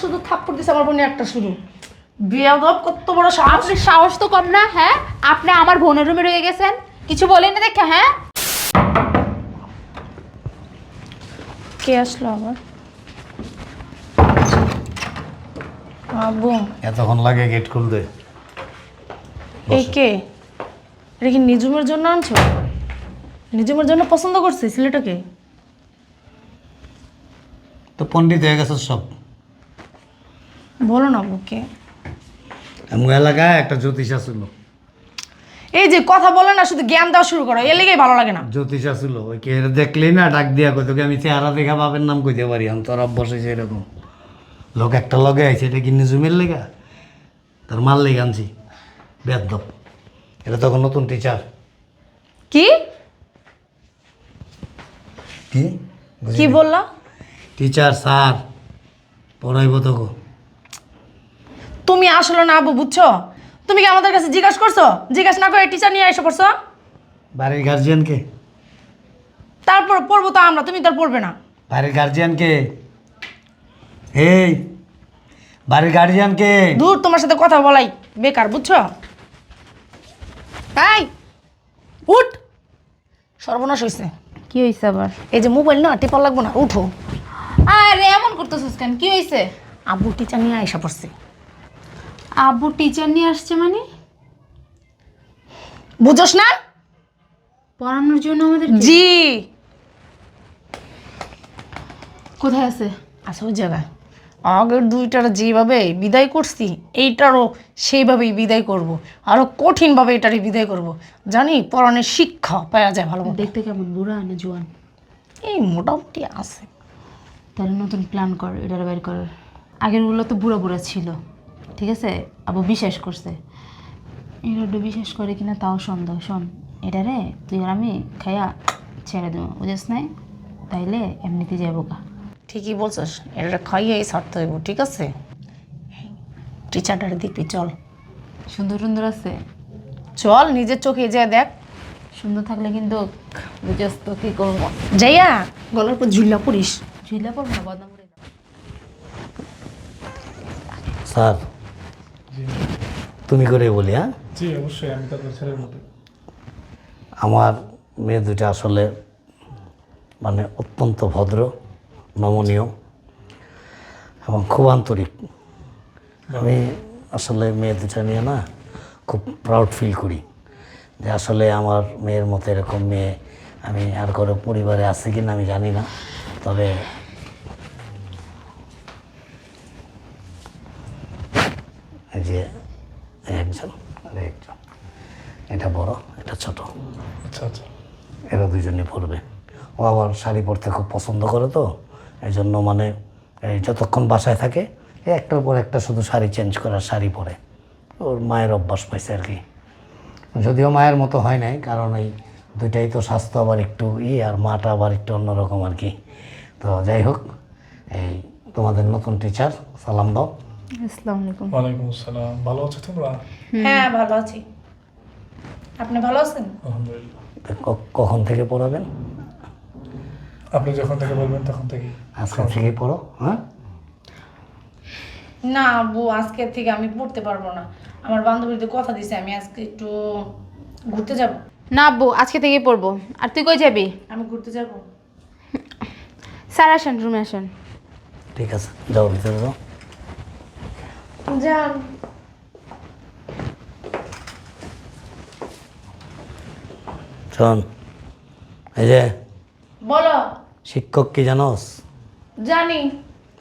শুধু থাপ্পড় দিছে আমার বোনে একটা শুধু বেয়াদব কত বড় সাহস। আপনার সাহস তো কম না হ্যাঁ? আপনি আমার বোনের রুমে রয়ে গেছেন। কিছু বলেন না দেখে হ্যাঁ? কে আসলো আবার? আব্বু। এতক্ষণ লাগে গেট খুলতে। এই কে? এটা কি নিজুমের জন্য আনছো? নিজুমের জন্য পছন্দ করছে ছেলেটাকে? তো পণ্ডিত হয়ে গেছে সব। বলো না আব্বু কে আমার এলাকায় একটা জ্যোতিষা ছিল এই যে কথা বলে না শুধু জ্ঞান দেওয়া শুরু করো এর লেগেই ভালো লাগে না। জ্যোতিষা ছিল ওই কে দেখলেই না ডাক দিয়া কই তোকে আমি চেহারা দেখা বাপের নাম কইতে পারি আমি তোর বসেছে এরকম। লোক একটা লগে আইছে এটা কি নিজুমের লেগা? তার মাল লেগে আনছি বেদব। এটা তখন নতুন টিচার কি? কি? কি বললা? টিচার স্যার পড়াইব তোকে। তুমি আসলে না আব্বু বুঝছ? তুমি কি আমাদের কাছে জিজ্ঞাসা করছ? জিজ্ঞাসা না করে টিচার নিয়ে এসে পড়ছো? বাড়ির গার্জিয়ানকে তারপর পড়ব তো আমরা তুমি তার পড়বে না। বাড়ির গার্জিয়ানকে এই বাড়ির গার্জিয়ানকে দূর তোমার সাথে কথা বলাই বেকার বুঝছ? এই উঠ! সর্বনাশ হয়েছে কি হয়েছে আবার? এই যে মোবাইল না টিপা লাগবো না উঠো। আরে এমন করতেছিস কেন? কি হয়েছে আব্বু টিচার নিয়ে এসে পড়ছে। আব্বু টিচার নিয়ে আসছে মানে? বুঝোস না? পড়ানোর জন্য আমাদের জি। কোথায় আছে? আচ্ছা ওই জায়গায়। আগের দুইটার যেভাবে বিদায় করছি এইটারও সেইভাবেই বিদায় করব। আরও কঠিনভাবে এটারই বিদায় করব। জানি পড়ানোর শিক্ষা পাওয়া যায় ভালো। দেখতে কেমন বুড়া না জোয়ান? এই মোটামুটি আছে। তাহলে নতুন প্ল্যান কর এটার বের কর। আগেরগুলো তো বুড়া বুড়া ছিল। ঠিক আছে? আবু বিশ্বাস করছে। এটা বিশ্বাস করে কিনা তাও সন্দেহ শোন। এটা রে তুই আর আমি খাইয়া ছেড়ে দেবো বুঝিস নাই? তাইলে এমনিতে যাব গা। ঠিকই বলছিস এটা খাইয়েই ছাড়তে হইব ঠিক আছে? টিচারটার দেখবি চল। সুন্দর সুন্দর আছে। চল নিজের চোখে যা দেখ। সুন্দর থাকলে কিন্তু বুঝিস তো কী করব। যাইয়া গলার পর ঝুল্লা পড়িস। ঝুলে পড়ব না বদনাম করে স্যার তুমি করে বলি হ্যাঁ? জি অবশ্যই আমি ছেলের মতো আমার মেয়ে দুটা আসলে মানে অত্যন্ত ভদ্র নমনীয় এবং খুব আন্তরিক। আমি আসলে মেয়ে দুটা নিয়ে না খুব প্রাউড ফিল করি যে আসলে আমার মেয়ের মতো এরকম মেয়ে আমি আর কারও পরিবারে আছে কি না আমি জানি না। তবে এই যে একজন আর একজন এটা বড় এটা ছোট আচ্ছা আচ্ছা এরা দুজনে পরবে। ও আবার শাড়ি পরতে খুব পছন্দ করে তো এই জন্য মানে এই যতক্ষণ বাসায় থাকে একটার পর একটা শুধু শাড়ি চেঞ্জ করার শাড়ি পরে। ওর মায়ের অভ্যাস পাইছে আর কি। যদিও মায়ের মতো হয় নাই কারণ এই দুইটাই তো স্বাস্থ্য আবার একটু ই আর মাটা আবার একটু অন্যরকম আর কি। তো যাই হোক এই তোমাদের নতুন টিচার সালাম দাও। আসসালামু আলাইকুম। ওয়ালাইকুম আসসালাম। ভালো আছো তোমরা? হ্যাঁ ভালো আছি। আপনি ভালো আছেন? আলহামদুলিল্লাহ। কখন থেকে পড়াবেন? আপনি যখন থেকে বলবেন তখন থেকে আজকে থেকে পড়ো হ্যাঁ? না আব্বু আজকের থেকে আমি পড়তে পারব না। আমার বান্ধবীদের কথা দিছে আমি আজকে একটু ঘুরতে যাব। না আব্বু আজকে থেকে পড়ব। আর তুই কই যাবি? আমি ঘুরতে যাব। স্যার আসেন রুমে আসেন। ঠিক আছে যাও ভিতরে যাও। যান। শোন এই যে বলো। শিক্ষক কি জানোস? জানি।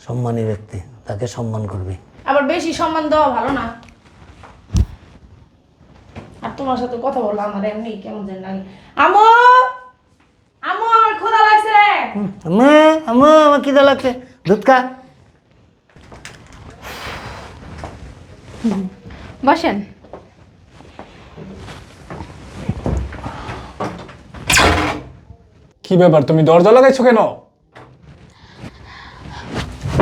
সম্মানী ব্যক্তি তাকে সম্মান করবি। আবার বেশি সম্মান দেওয়া ভালো না। আর তোমার সাথে কথা বলল আমার এমনি কেমন যেন লাগে। আমো! আমো আমার ক্ষুধা লাগছে। আমা আমা আমার খিদা লাগছে। দুধ খা। বসেন। কি ব্যাপার তুমি দরজা লাগাইছো কেন?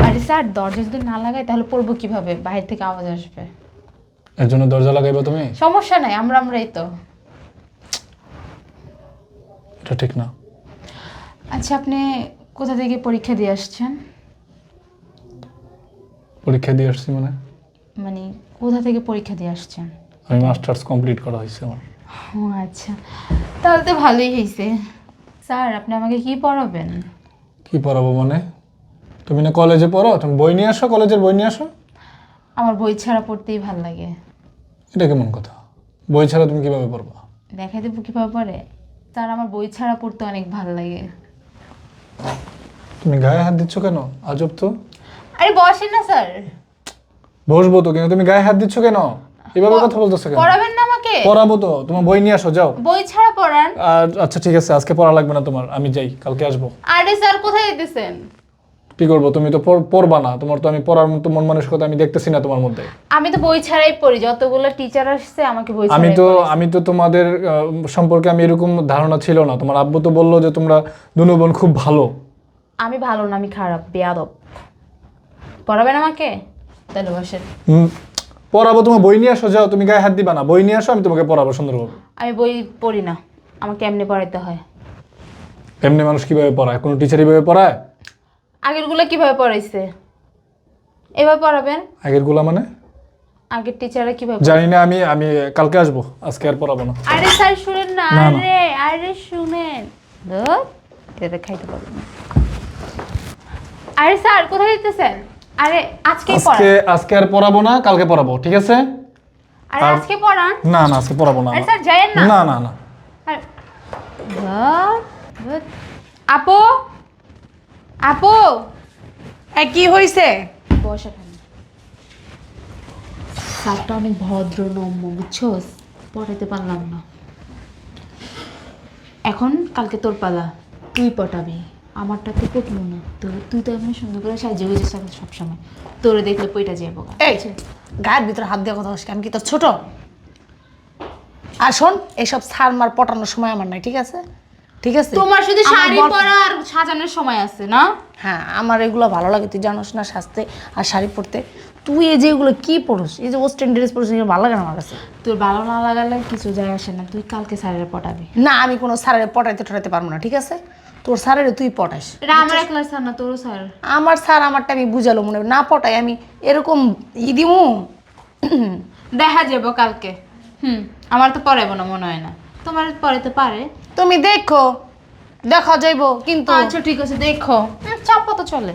আরে স্যার দরজা যদি না লাগাই তাহলে পড়ব কীভাবে? বাইরে থেকে আওয়াজ আসবে। এর জন্য দরজা লাগাইবা তুমি? সমস্যা নাই আমরা আমরাই তো। এটা ঠিক না। আচ্ছা আপনি কোথা থেকে পরীক্ষা দিয়ে আসছেন? পরীক্ষা দিয়ে আসছি মানে? মানে কোথা থেকে পরীক্ষা দিয়ে আসছেন? আমি মাস্টার্স কমপ্লিট করা হয়েছে আমার। ও আচ্ছা। তাহলে তো ভালোই হয়েছে। স্যার আপনি আমাকে কি পড়াবেন? কি পড়াবো মানে? তুমি না কলেজে পড়ো? তুমি বই নিয়ে আসো কলেজের বই নিয়ে আসো? আমার বই ছাড়া পড়তেই ভালো লাগে। এটা কেমন কথা? বই ছাড়া তুমি কীভাবে পড়বা? দেখাই দেবো কীভাবে পড়ে। স্যার আমার বই ছাড়া পড়তে অনেক ভালো লাগে। তুমি গায়ে হাত দিচ্ছ কেন? আজব তো। আরে বসেন না স্যার। বসবো তো কিন্তু তুমি গায়ে হাত দিচ্ছ কেন? এভাবে কথা বলতেছো কেন? পড়াবেন না আমাকে পড়াবো তো তোমার বই নিয়ে আসো যাও। বই ছাড়া পড়ান। আর আচ্ছা ঠিক আছে আজকে পড়া লাগবে না তোমার আমি যাই কালকে আসব। আরে স্যার কোথায় যেতেছেন? কি করব তুমি তো পড়বা না তোমার তো আমি পড়ার মতো মন মানসিকতা আমি দেখতেছি না তোমার মধ্যে। আমি তো বই ছাড়াই পড়ি যতগুলো টিচার আসছে আমাকে বই আমি তো আমি তো তোমাদের সম্পর্কে আমি এরকম ধারণা ছিল না। তোমার আব্বু তো বলল যে তোমরা দুনো বোন খুব ভালো। আমি ভালো না আমি খারাপ বেয়াদব। পড়াবেন আমাকে? তাহলে বসেন। হুম, পড়াবো তুমি বই নিয়ে আসো যাও তুমি গায়ে হাত দিবা না। বই নিয়ে আসো আমি তোমাকে পড়াবো সুন্দরভাবে আমি বই পড়ি না। আমাকে এমনি পড়াইতে হয়? এমনি মানুষ কীভাবে পড়ায়? কোনো টিচার এইভাবে পড়ায়? আগেরগুলো কীভাবে পড়াইছে? এবার পড়াবেন? আগেরগুলা মানে? আগের টিচাররা কীভাবে জানি না আমি আমি কালকে আসব আজকে আর পড়াবো না। আরে স্যার শুনেন না না, না। আরে আরে শুনেন। ধুর, এটা খাইতে পারব না। আরে স্যার কোথায় যেতেছেন আরে আজকেই আজকে পড়ান। আজকে আর পড়াবো না কালকে পড়াবো ঠিক আছে? আরে আর- আজকে পড়ান। না না আজকে পড়াবো না আরে স্যার যায়েন না। না না না। আরে, ধুর, ধুর। আপু আপু এ কি হয়েছে বস এখানে। স্যারটা অনেক ভদ্র নম্য বুঝছোস? পড়াইতে পারলাম না। এখন কালকে তোর পালা। তুই পটাবি। আমারটা তো পটলো না তো তুই তো এমনি সুন্দর করে সাজিয়ে গুজে থাকো সবসময়। তোরে দেখলে পইটা যাব। এই গায়ের ভিতরে হাত দিয়ে কথা আমি কি তোর ছোট? আর শোন এইসব সার মার পটানোর সময় আমার নাই ঠিক আছে? ঠিক আছে? তোমার শুধু শাড়ি বর- পরা আর সাজানোর সময় আছে না? হ্যাঁ আমার এগুলো ভালো লাগে তুই জানোস না সাজতে আর শাড়ি পরতে। তুই এই যে এগুলো কি পড়িস এই যে ওয়েস্টার্ন ড্রেস পরিস এগুলো ভালো লাগে না আমার কাছে? তোর ভালো না লাগালে কিছু যায় আসে না তুই কালকে স্যারের পটাবি। না আমি কোনো স্যারের পটাইতে টটাইতে পারব না ঠিক আছে? তোর স্যারের তুই পটাইস এটা আমার একলা স্যার না তোরও স্যার। আমার স্যার আমারটা আমি বুঝালো মনে হয়। না পটাই আমি এরকম ই দিমু। দেখা যাব কালকে। হুম আমার তো পড়াবো না মনে হয় না। তোমার পড়াতে পারে। তুমি দেখো দেখা যাইব কিন্তু আচ্ছা ঠিক আছে দেখো। হুম, চাপা তো চলে।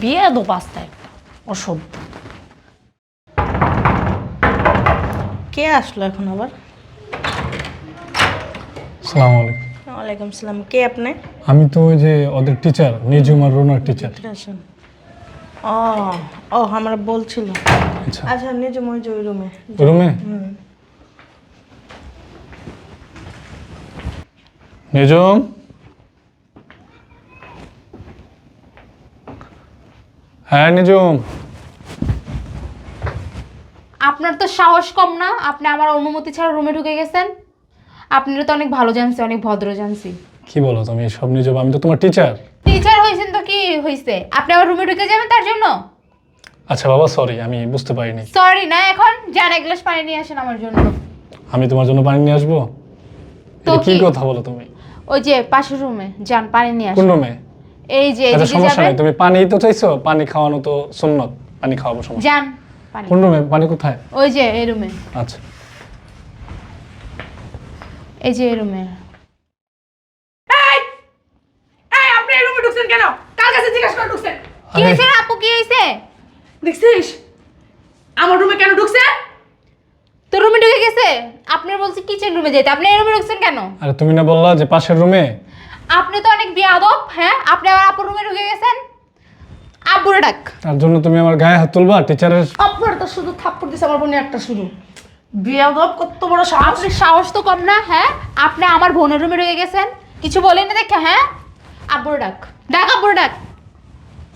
বিয়ে দো পাঁচটা একটা অসভ্য। কে আসলো এখন আবার? সালাম আলাইকুম। ওয়ালাইকুম সালাম কে আপনি? আমি তো ওই যে ওদের টিচার নিজুম আর রোনার টিচার আসেন ও ও আমরা বলছিল। আচ্ছা। আচ্ছা নিজে মই যে ওই রুমে? রুমে নিজুম হ্যাঁ নিজুম আপনার তো সাহস কম না? আপনি আমার অনুমতি ছাড়া রুমে ঢুকে গেছেন? আপনারা তো অনেক ভালো জানছি অনেক ভদ্র জানছি। কি বলো তুমি সব নিজুম আমি তো তোমার টিচার টিচার হয়েছেন তো কি হয়েছে আপনি আমার রুমে ঢুকে যাবেন তার জন্য? আচ্ছা বাবা সরি আমি বুঝতে পারিনি। সরি না এখন যান এক গ্লাস পানি নিয়ে আসেন আমার জন্য। আমি তোমার জন্য পানি নিয়ে আসব? তো কি? কথা বলো তুমি? ওই যে পাশের রুমে যান পানি নিয়ে কোন রুমে এই যে আচ্ছা এদিকে সমস্যা যাবেন। নাই তুমি পানি তো চাইছো? পানি খাওয়ানো তো সুন্নত পানি খাওয়াবো সমস্যা। যান পানি কোন রুমে পানি কোথায়? ওই যে এই রুমে আচ্ছা। এই যে এই রুমে আপনি এই রুমে ঢুকছেন কেন? কার কাছে জিজ্ঞাসা করে ঢুকছেন? কি হয়েছে আপু কি হয়েছে? দেখছিস? আমার রুমে কেন ঢুকছে? তোর রুমে ঢুকে গেছে? আপনার বলছি কিচেন রুমে যেতে। আপনি এই রুমে ঢুকছেন কেন? আরে তুমি না বললা যে পাশের রুমে আপনি তো অনেক বিয়াদব হ্যাঁ? আপনি আবার আপুর রুমে ঢুকে গেছেন? আব্বুরে ডাক। তার জন্য তুমি আমার গায়ে হাত তুলবা টিচারের তো শুধু থাপ্পড় দিছে আমার বোনের একটা শুধু বিয়াদব কত বড় সাহস। আপনার সাহস তো কম না হ্যাঁ? আপনি আমার বোনের রুমে ঢুকে গেছেন। কিছু বলেন না দেখে হ্যাঁ? আব্বুরে ডাক। ডাক আব্বুরে ডাক।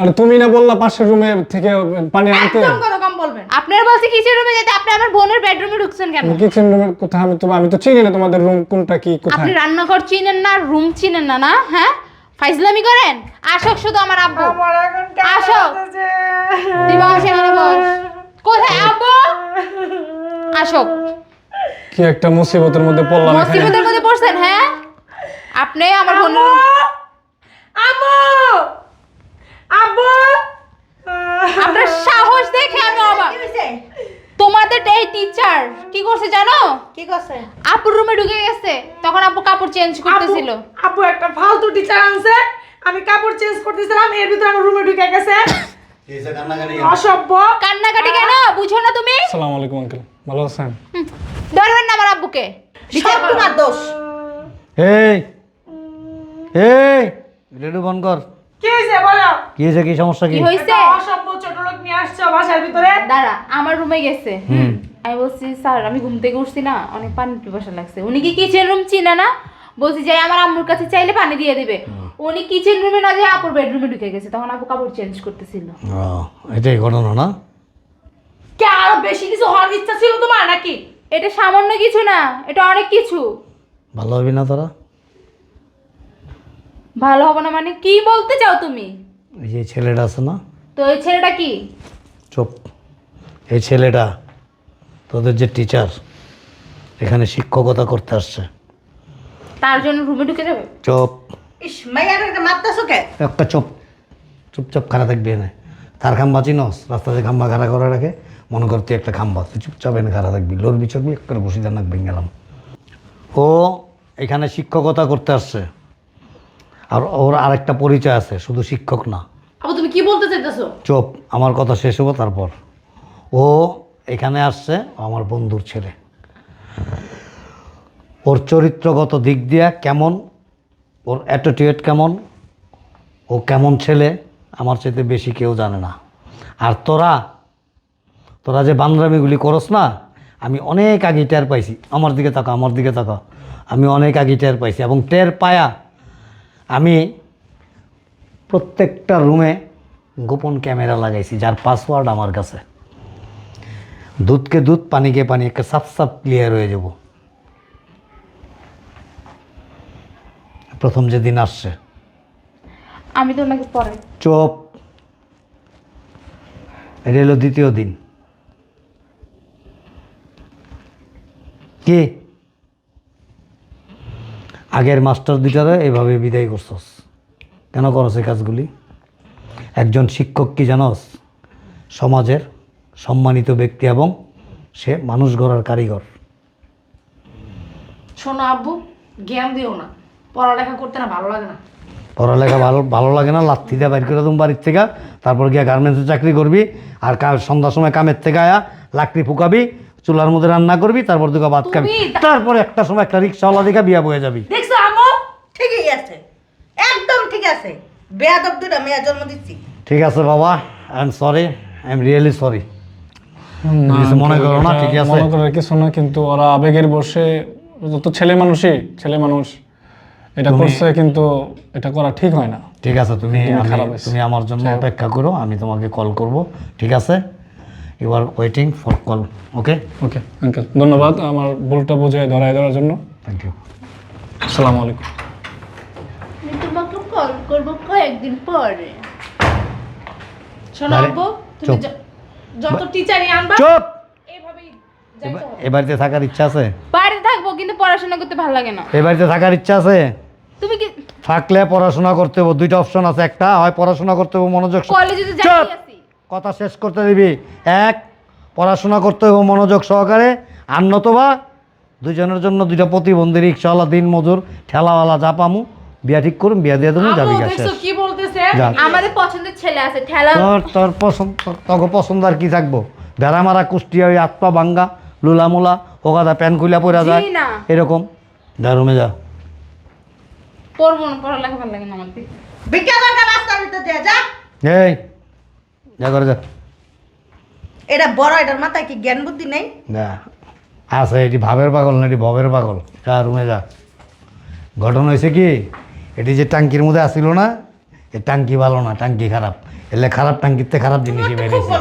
আরে তুমি না বললা পাশের রুমে থেকে পানি আনতে? একদম কথা কম বলবেন। আপনার বলছি কিচেন রুমে যেতে? আপনি আমার বোনের বেডরুমে ঢুকছেন কেন? কিচেন রুমের কোথায়? আমি তো আমি তো চিনি না তোমাদের রুম কোনটা কি কোথায়? আপনি রান্নাঘর চিনেন না রুম চিনেন না না? হ্যাঁ? ফাইজলামি করেন? আসক শুধু আমার আব্বু। আসো তুই বস এখানে বস। কোথায় আব্বু? আসক কি একটা মুসিবতের মধ্যে পড়লাম মুসিবতের মধ্যে পড়ছেন হ্যাঁ? আপনি আমার আম্মু! আব্বু আপনার সাহস তোমাদের এই টিচার কি করছে জানো? কি করছে? আপুর রুমে ঢুকে গেছে তখন আপু কাপড় চেঞ্জ করতেছিল। আপু একটা ফালতু টিচার আনছে আমি কাপড় চেঞ্জ করতেছিলাম এর ভিতরে আমার রুমে ঢুকে গেছে। অসভ্য। কান্নাকাটি কেন? বুঝো না তুমি। আসসালামু আলাইকুম আঙ্কেল ভালো আছেন? ধরবেন না আমার আব্বুকে। সব তোমার দোষ। এই এই রেডিও বন্ধ কর। কি হয়েছে বলো? কি হয়েছে কি সমস্যা কি? কি হয়েছে? অসভ্য ছোট লোক নিয়ে আসছো বাসার ভিতরে? দাঁড়া আমার রুমে গেছে। হুম। আমি বলছি স্যার আমি ঘুম থেকে উঠছি না অনেক পানি পিপাসা লাগছে। উনি কি কিচেন রুম চিনে না? বলছি যাই আমার আম্মুর কাছে চাইলে পানি দিয়ে দিবে। উনি কিচেন রুমে না যায় আপুর বেডরুমে ঢুকে গেছে। তখন আপু কাপড় চেঞ্জ করতেছিল। ও, এটাই ঘটনা না? কে আরও বেশি কিছু হওয়ার ইচ্ছা ছিল তোমার নাকি? এটা সামান্য কিছু না এটা অনেক কিছু। ভালো হবি না তোরা? ভালো হবে না মানে কি বলতে চাও তুমি? এই যে ছেলেটা আছে না? তো এই ছেলেটা কি? চুপ। এই ছেলেটা তোদের যে টিচার এখানে শিক্ষকতা করতে আসছে। তার জন্য রুমে ঢুকে যাবে? চুপ। ইস মাইয়াটাকে মারতেছো কে? একটা চুপ। চুপচাপ খারাপ থাকবি এনে। তার খাম্বা চিনস রাস্তাতে খাম্বা খাড়া করে রাখে। মনে কর তুই একটা খাম্বা তুই চুপচাপ এনে খাড়া থাকবি। লড়বি চড়বি একটা বসিদার নাক ভেঙে গেলাম। ও এখানে শিক্ষকতা করতে আসছে। আর ওর আরেকটা পরিচয় আছে শুধু শিক্ষক না। তুমি কি বলতে চাইতেছো? চুপ আমার কথা শেষ হব তারপর। ও এখানে আসছে ও আমার বন্ধুর ছেলে। ওর চরিত্রগত দিক দিয়া কেমন? ওর অ্যাটিটিউড কেমন? ও কেমন ছেলে? আমার চাইতে বেশি কেউ জানে না। আর তোরা তোরা যে বান্দরামিগুলি করস না, আমি অনেক আগে টের পাইছি। আমার দিকে তাকা আমার দিকে তাকা আমি অনেক আগে টের পাইছি এবং টের পায়া আমি প্রত্যেকটা রুমে গোপন ক্যামেরা লাগাইছি, যার পাসওয়ার্ড আমার কাছে। দুধকে দুধ, পানিকে পানি একটা সাফ সাফ ক্লিয়ার হয়ে যাব। প্রথম যেদিন আসছে আমি তো ওনাকে পরে। চোপ। এটা হলো দ্বিতীয় দিন। কি? আগের মাস্টার দুটারে এভাবে বিদায় করছস। কেন করস এই কাজগুলি? একজন শিক্ষক কি জানস? সমাজের সম্মানিত ব্যক্তি এবং সে মানুষ গড়ার কারিগর। শোনো আব্বু জ্ঞান দিও না। পড়ালেখা করতে না ভালো লাগে না। পড়ালেখা ভালো ভালো লাগে না লাত্তি দিয়ে বাইর করে দেবো বাড়ির থেকে। তারপর গিয়ে গার্মেন্টসে চাকরি করবি আর সন্ধ্যার সময় কামের থেকে আয়া লাকড়ি ফুকাবি চুলার মধ্যে রান্না করবি তারপর দুটো ভাত খাবি। তুমি- তারপরে একটা সময় একটা রিক্সাওয়ালা দিকে বিয়া বয়ে যাবি। দেখছ আম্মু? ঠিকই আছে। একদম ঠিক আছে। বেয়াদব দুটা মেয়ে জন্ম দিচ্ছি। ঠিক আছে বাবা I am sorry I am really sorry মনে করো না, ঠিকই আছে? মনে করার কিছু না কিন্তু ওরা আবেগের বসে যত ছেলে মানুষই ছেলে মানুষ এটা করছে কিন্তু এটা করা ঠিক হয় না। ঠিক আছে তুমি তুমি আমার জন্য অপেক্ষা করো আমি তোমাকে কল করব ঠিক আছে? You are waiting for call okay okay uncle ধন্যবাদ আমার ভুলটা বুঝে ধরায় দেওয়ার জন্য। থ্যাংক ইউ আসসালামু আলাইকুম। আমি তোমাকে কল করব কয়েকদিন পরে? শোনো আব্বু তুমি যত টিচারই আনবা চুপ! এইভাবেই এ বাড়িতে থাকার ইচ্ছা আছে? বাড়িতে থাকব কিন্তু পড়াশোনা করতে ভালো লাগে না। এ বাড়িতে থাকার ইচ্ছা আছে? তুমি কি থাকলে পড়াশোনা করতে হবে দুইটা অপশন আছে। একটা হয় পড়াশোনা করতে হবে মনোযোগ কলেজে তো যাই আছি। কথা শেষ করতে দিবি। এক পড়াশোনা করতে হবে মনোযোগ সহকারে। আর নতবা দুজনের জন্য দুইটা প্রতিবন্ধী রিক্সাওয়ালা দিন মজুর ঠেলাওয়ালা চাপামু বিয়া ঠিক করুন বিয়া দিয়ে দেবো যাবি আম্মু গা দেখছ কি বলতেছে? যা। আমাদের পছন্দের ছেলে আছে ঠেলা তোর তোর পছন্দ তোকে পছন্দ আর কি থাকব? ভেড়া মারা কুষ্টি ওই আত্মা ভাঙ্গা লুলা মুলা ওগাদা প্যান খুলা পরা যায়। জি না। এরকম। যা রুমে যা। পড়ব না পড়ালেখা ভালো লাগে না আমার বিকেল রাস্তার ভিতর দিয়ে যা। এই যা করে যা। এটা বড় এটার মাথায় কি জ্ঞান বুদ্ধি নেই? যা আছে এটি ভাবের পাগল না এটি ভবের পাগল। যা রুমে যা। ঘটনা হয়েছে কি এটি যে টাঙ্কির মধ্যে আসিল না এই টাঙ্কি ভালো না টাঙ্কি খারাপ। এলে খারাপ টাঙ্কিতে খারাপ জিনিসই বেরিয়েছে।